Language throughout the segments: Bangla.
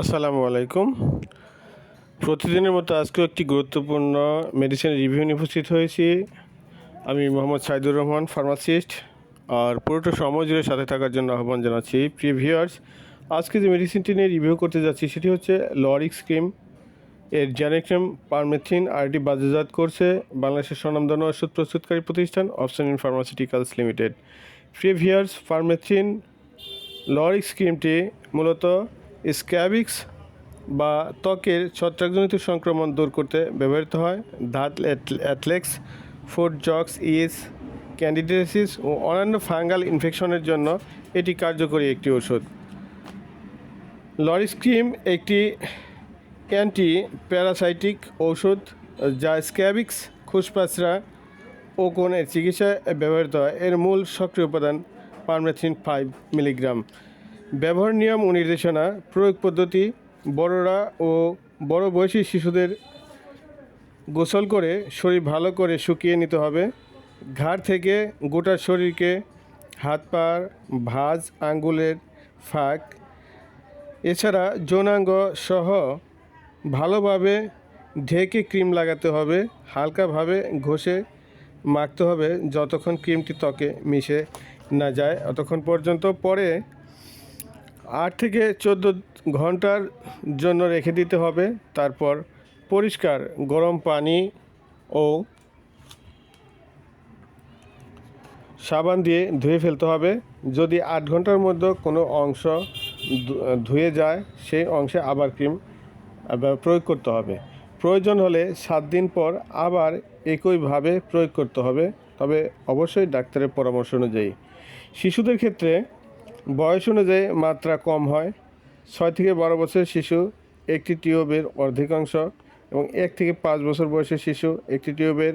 আসসালামু আলাইকুম। প্রতিদিনের মতো আজকেও একটি গুরুত্বপূর্ণ মেডিসিন রিভিউ নিয়ে উপস্থিত হয়েছি। আমি মোহাম্মদ সাইদুর রহমান ফার্মাসিস্ট আর পুরোটা সময় জুড়ে সাথে থাকার জন্য আহ্বান জানাচ্ছি। প্রিভিয়ার্স আজকে যে মেডিসিনটি নিয়ে রিভিউ করতে যাচ্ছি সেটি হচ্ছে লরিক্স ক্রিম এর জেনেক্রেম পারমেথিন আরটি বাজারজাত করছে বাংলাদেশের স্বনামধন্য ওষুধ প্রস্তুতকারী প্রতিষ্ঠান অপশন ইন ফার্মাসিউটিক্যালস লিমিটেড প্রিভিয়ার্স ফার্মেথিন লরিক্স ক্রিমটি মূলত স্ক্যাবিক্স বা ত্বকের ছত্রাকজনিত সংক্রমণ দূর করতে ব্যবহৃত হয়। দাঁত অ্যাথলেক্স, ফুড জক্স ইস ক্যান্ডিডেসিস ও অন্যান্য ফাঙ্গাল ইনফেকশনের জন্য এটি কার্যকরী একটি ওষুধ লরিক্স ক্রিম একটি অ্যান্টি প্যারাসাইটিক ঔষধ যা স্ক্যাবিক্স খুসপাসরা ও কোণের চিকিৎসায় ব্যবহৃত হয়। এর মূল সক্রিয় উপাদান পারমেথিন ফাইভ মিলিগ্রাম। ব্যবহার নিয়ম ও নির্দেশনা, প্রয়োগ পদ্ধতি, বড়রা ও বড় বয়সী শিশুদের গোসল করে শরীর ভালো করে শুকিয়ে নিতে হবে। ঘাড় থেকে গোটা শরীরকে হাত পার, ভাঁজ, আঙ্গুলের ফাঁক, এছাড়া যৌনাঙ্গ সহ ভালোভাবে ঢেকে ক্রিম লাগাতে হবে। হালকাভাবে ঘষে মাখতে হবে যতক্ষণ ক্রিমটি ত্বকে মিশে না যায়। ততক্ষণ পর্যন্ত পরে আট থেকে চোদ্দ ঘণ্টার জন্য রেখে দিতে হবে। তারপর পরিষ্কার গরম পানি ও সাবান দিয়ে ধুয়ে ফেলতে হবে। যদি আট ঘণ্টার মধ্যে কোনো অংশ ধুয়ে যায়, সেই অংশে আবার ক্রিম প্রয়োগ করতে হবে। প্রয়োজন হলে সাত দিন পর আবার একইভাবে প্রয়োগ করতে হবে। তবে অবশ্যই ডাক্তারের পরামর্শ অনুযায়ী। শিশুদের ক্ষেত্রে বয়স অনুযায়ী মাত্রা কম হয়। ছয় থেকে বারো বছরের শিশু, একটি টিউবের অর্ধেকাংশ এবং এক থেকে পাঁচ বছর বয়সের শিশু, একটি টিউবের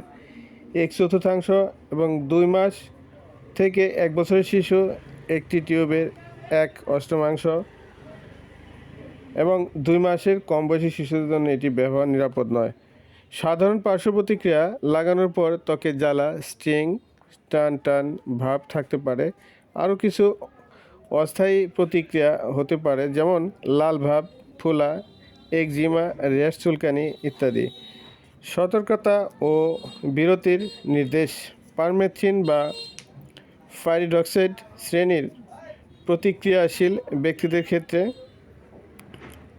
এক চতুর্থাংশ এবং দুই মাস থেকে এক বছরের শিশু, একটি টিউবের এক অষ্টমাংশ এবং দুই মাসের কম বয়সী শিশুদের জন্য এটি ব্যবহার নিরাপদ নয়। সাধারণ পার্শ্ব প্রতিক্রিয়া লাগানোর পর ত্বকে জ্বালা স্ট্রিং টান টান ভাব থাকতে পারে। আরও কিছু অস্থায়ী প্রতিক্রিয়া হতে পারে, যেমন লাল ভাব, ফোলা, একজিমা, র্যাশ চুলকানি ইত্যাদি। সতর্কতা ও বিরতির নির্দেশ। পারমেথিন বা ফাইরিডক্সাইড শ্রেণির প্রতিক্রিয়াশীল ব্যক্তিদের ক্ষেত্রে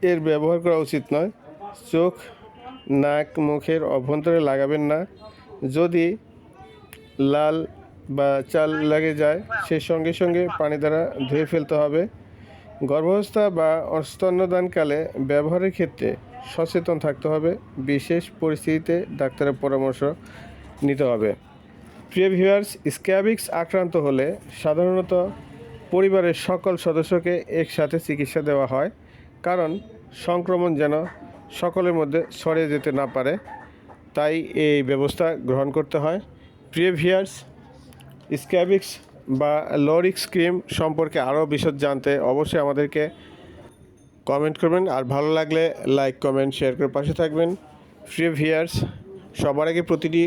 এর ব্যবহার করা উচিত নয়। চোখ, নাক, মুখের অভ্যন্তরে লাগাবেন না। যদি লাল বা চাল লাগে যায় সে সঙ্গে সঙ্গে পানি দ্বারা ধুয়ে ফেলতে হবে। গর্ভাবস্থা বা স্তন্যদানকালে ব্যবহারের ক্ষেত্রে সচেতন থাকতে হবে। বিশেষ পরিস্থিতিতে ডাক্তারের পরামর্শ নিতে হবে। প্রিয় ভিউয়ার্স স্ক্যাবিক্স আক্রান্ত হলে সাধারণত পরিবারের সকল সদস্যকে একসাথে চিকিৎসা দেওয়া হয়, কারণ সংক্রমণ যেন সকলের মধ্যে ছড়িয়ে যেতে না পারে, তাই এই ব্যবস্থা গ্রহণ করতে হয়। প্রিয় ভিউয়ার্স স্ক্যাবিক্স বা লরিক্স ক্রিম সম্পর্কে আরও বিশদ জানতে অবশ্যই আমাদেরকে কমেন্ট করবেন। আর ভালো লাগলে লাইক কমেন্ট শেয়ার করে পাশে থাকবেন। ফ্রি ভিয়ার্স সবার আগে প্রতিটি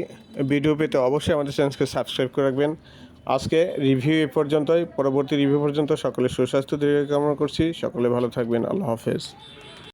ভিডিও পেতে অবশ্যই আমাদের চ্যানেলকে সাবস্ক্রাইব করে রাখবেন। আজকে রিভিউ এ পর্যন্তই, পরবর্তী রিভিউ পর্যন্ত সকলের সুস্বাস্থ্য দীর্ঘ কামনা করছি। সকলে ভালো থাকবেন, আল্লাহ হাফেজ।